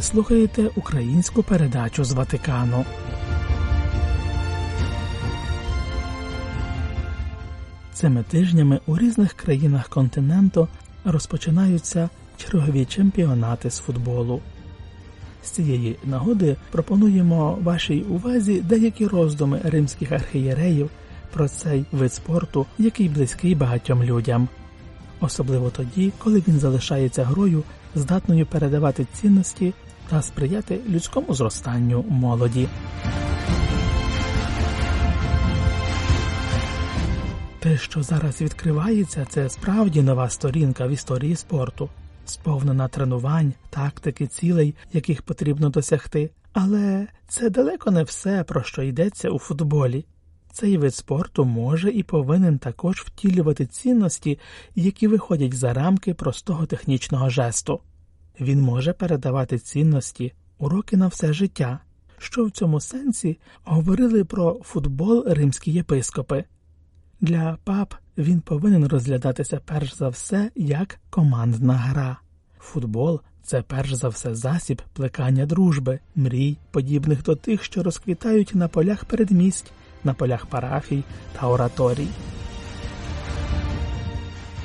Ви слухаєте українську передачу з Ватикану. Цими тижнями у різних країнах континенту розпочинаються чергові чемпіонати з футболу. З цієї нагоди пропонуємо вашій увазі деякі роздуми римських архієреїв про цей вид спорту, який близький багатьом людям, особливо тоді, коли він залишається грою, здатною передавати цінності та сприяти людському зростанню молоді. Те, що зараз відкривається, це справді нова сторінка в історії спорту, сповнена тренувань, тактики, цілей, яких потрібно досягти. Але це далеко не все, про що йдеться у футболі. Цей вид спорту може і повинен також втілювати цінності, які виходять за рамки простого технічного жесту. Він може передавати цінності, уроки на все життя, що в цьому сенсі говорили про футбол римські єпископи. Для пап він повинен розглядатися перш за все як командна гра. Футбол це перш за все засіб плекання дружби, мрій, подібних до тих, що розквітають на полях передмість, на полях парафій та ораторій.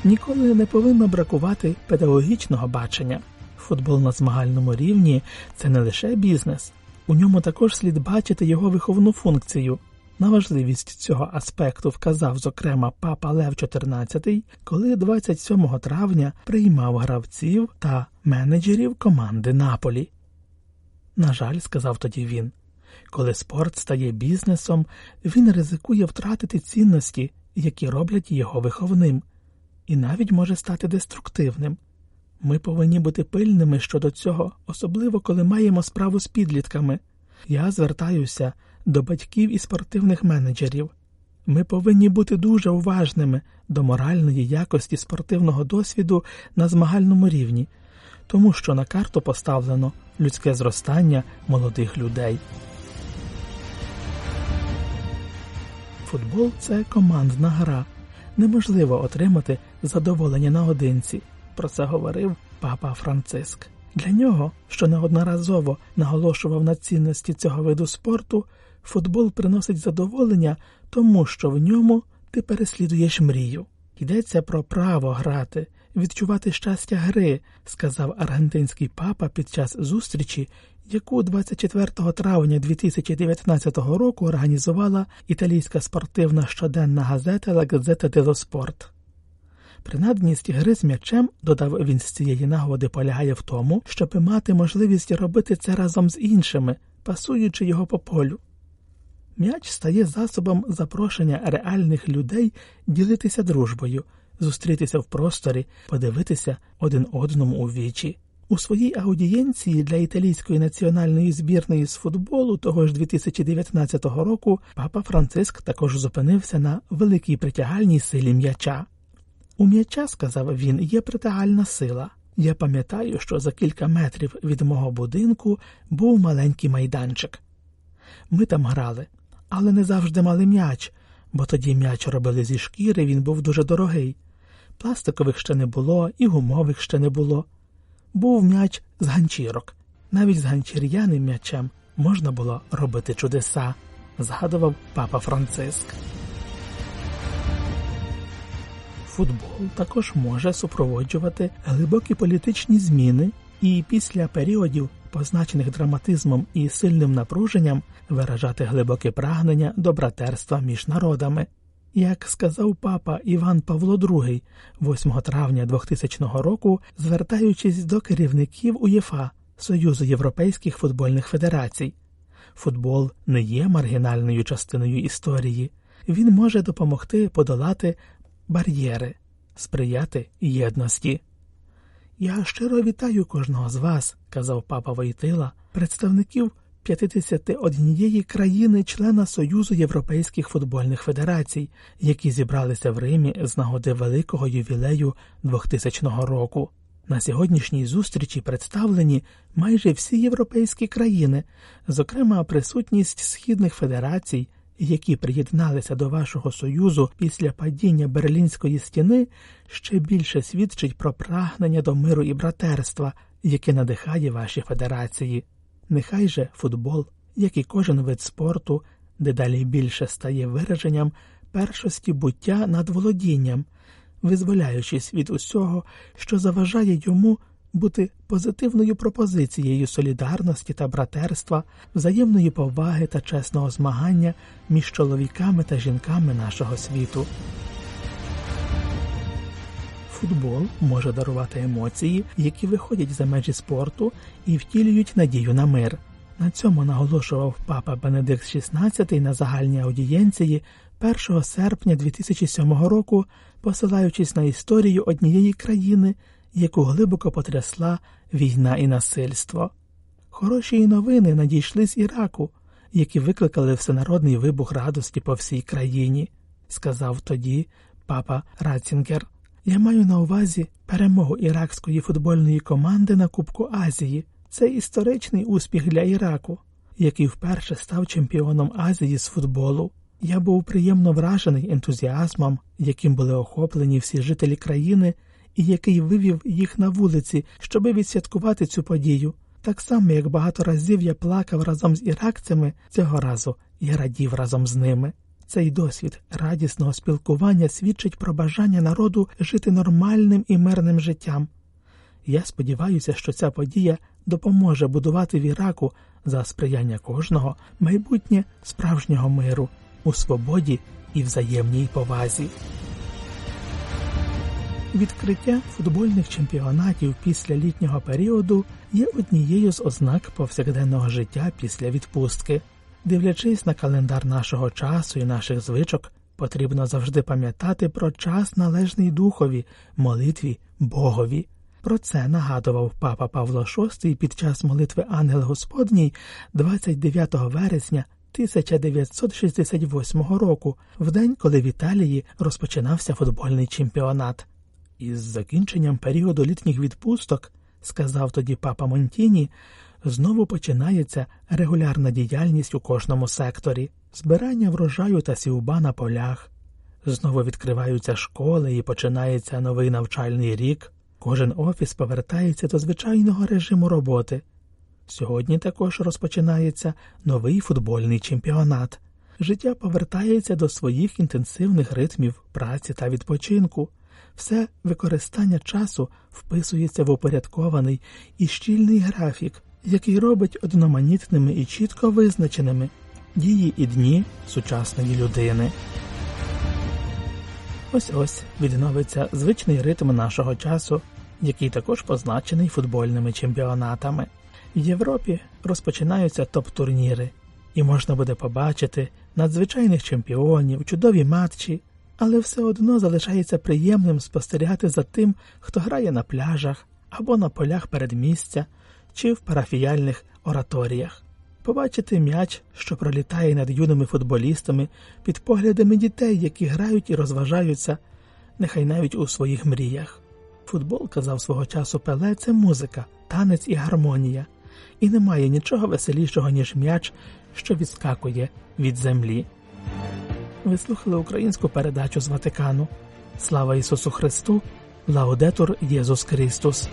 Ніколи не повинно бракувати педагогічного бачення. Футбол на змагальному рівні це не лише бізнес, у ньому також слід бачити його виховну функцію. На важливість цього аспекту вказав, зокрема, папа Лев XIV, коли 27 травня приймав гравців та менеджерів команди Наполі. На жаль, сказав тоді він, коли спорт стає бізнесом, він ризикує втратити цінності, які роблять його виховним, і навіть може стати деструктивним. Ми повинні бути пильними щодо цього, особливо коли маємо справу з підлітками. Я звертаюся до батьків і спортивних менеджерів. Ми повинні бути дуже уважними до моральної якості спортивного досвіду на змагальному рівні, тому що на карту поставлено людське зростання молодих людей. Футбол це командна гра. Неможливо отримати задоволення наодинці. Про це говорив папа Франциск. Для нього, що неодноразово наголошував на цінності цього виду спорту, футбол приносить задоволення, тому що в ньому ти переслідуєш мрію. Йдеться про право грати, відчувати щастя гри, сказав аргентинський папа під час зустрічі, яку 24 травня 2019 року організувала італійська спортивна щоденна газета «La Gazzetta dello Sport». Принадність гри з м'ячем, додав він з цієї нагоди, полягає в тому, щоб мати можливість робити це разом з іншими, пасуючи його по полю. М'яч стає засобом запрошення реальних людей ділитися дружбою, зустрітися в просторі, подивитися один одному у вічі. У своїй аудієнції для італійської національної збірної з футболу того ж 2019 року папа Франциск також зупинився на великій притягальній силі м'яча. У м'яча, сказав він, є притягальна сила. Я пам'ятаю, що за кілька метрів від мого будинку був маленький майданчик. Ми там грали, але не завжди мали м'яч, бо тоді м'яч робили зі шкіри, він був дуже дорогий. Пластикових ще не було, і гумових ще не було. Був м'яч з ганчірок. Навіть з ганчір'яним м'ячем можна було робити чудеса, згадував папа Франциск. Футбол також може супроводжувати глибокі політичні зміни і після періодів, позначених драматизмом і сильним напруженням, виражати глибоке прагнення до братерства між народами. Як сказав папа Іван Павло II 8 травня 2000 року, звертаючись до керівників УЄФА Союзу Європейських футбольних федерацій, футбол не є маргінальною частиною історії, він може допомогти подолати бар'єри, сприяти єдності. Я щиро вітаю кожного з вас, казав папа Войтила, представників 51 країни члена Союзу Європейських футбольних федерацій, які зібралися в Римі з нагоди великого ювілею 2000 року. На сьогоднішній зустрічі представлені майже всі європейські країни, зокрема присутність східних федерацій, які приєдналися до вашого союзу після падіння Берлінської стіни, ще більше свідчить про прагнення до миру і братерства, яке надихає ваші федерації. Нехай же футбол, як і кожен вид спорту, дедалі більше стає вираженням першості буття над володінням, визволяючись від усього, що заважає йому бути позитивною пропозицією солідарності та братерства, взаємної поваги та чесного змагання між чоловіками та жінками нашого світу. Футбол може дарувати емоції, які виходять за межі спорту і втілюють надію на мир. На цьому наголошував папа Бенедикт XVI на загальній аудієнції 1 серпня 2007 року, посилаючись на історію однієї країни, яку глибоко потрясла війна і насильство. Хороші новини надійшли з Іраку, які викликали всенародний вибух радості по всій країні, сказав тоді папа Ратцінгер. Я маю на увазі перемогу іракської футбольної команди на Кубку Азії. Це історичний успіх для Іраку, який вперше став чемпіоном Азії з футболу. Я був приємно вражений ентузіазмом, яким були охоплені всі жителі країни, і який вивів їх на вулиці, щоби відсвяткувати цю подію. Так само, як багато разів я плакав разом з іракцями, цього разу я радів разом з ними. Цей досвід радісного спілкування свідчить про бажання народу жити нормальним і мирним життям. Я сподіваюся, що ця подія допоможе будувати в Іраку за сприяння кожного майбутнє справжнього миру у свободі і взаємній повазі. Відкриття футбольних чемпіонатів після літнього періоду є однією з ознак повсякденного життя після відпустки. Дивлячись на календар нашого часу і наших звичок, потрібно завжди пам'ятати про час належний духові, молитві, Богові. Про це нагадував папа Павло VI під час молитви Ангел Господній 29 вересня 1968 року, в день, коли в Італії розпочинався футбольний чемпіонат. Із закінченням періоду літніх відпусток, сказав тоді папа Монтіні, знову починається регулярна діяльність у кожному секторі, збирання врожаю та сівба на полях. Знову відкриваються школи і починається новий навчальний рік. Кожен офіс повертається до звичайного режиму роботи. Сьогодні також розпочинається новий футбольний чемпіонат. Життя повертається до своїх інтенсивних ритмів праці та відпочинку. Все використання часу вписується в упорядкований і щільний графік, який робить одноманітними і чітко визначеними дії і дні сучасної людини. Ось ось відновиться звичний ритм нашого часу, який також позначений футбольними чемпіонатами. В Європі розпочинаються топ-турніри, і можна буде побачити надзвичайних чемпіонів, чудові матчі, але все одно залишається приємним спостерігати за тим, хто грає на пляжах або на полях передмістя чи в парафіяльних ораторіях. Побачити м'яч, що пролітає над юними футболістами під поглядами дітей, які грають і розважаються, нехай навіть у своїх мріях. Футбол, казав свого часу Пеле, це музика, танець і гармонія, і немає нічого веселішого, ніж м'яч, що відскакує від землі. Ви слухали українську передачу з Ватикану. Слава Ісусу Христу! Лаудетур Єсус Христос!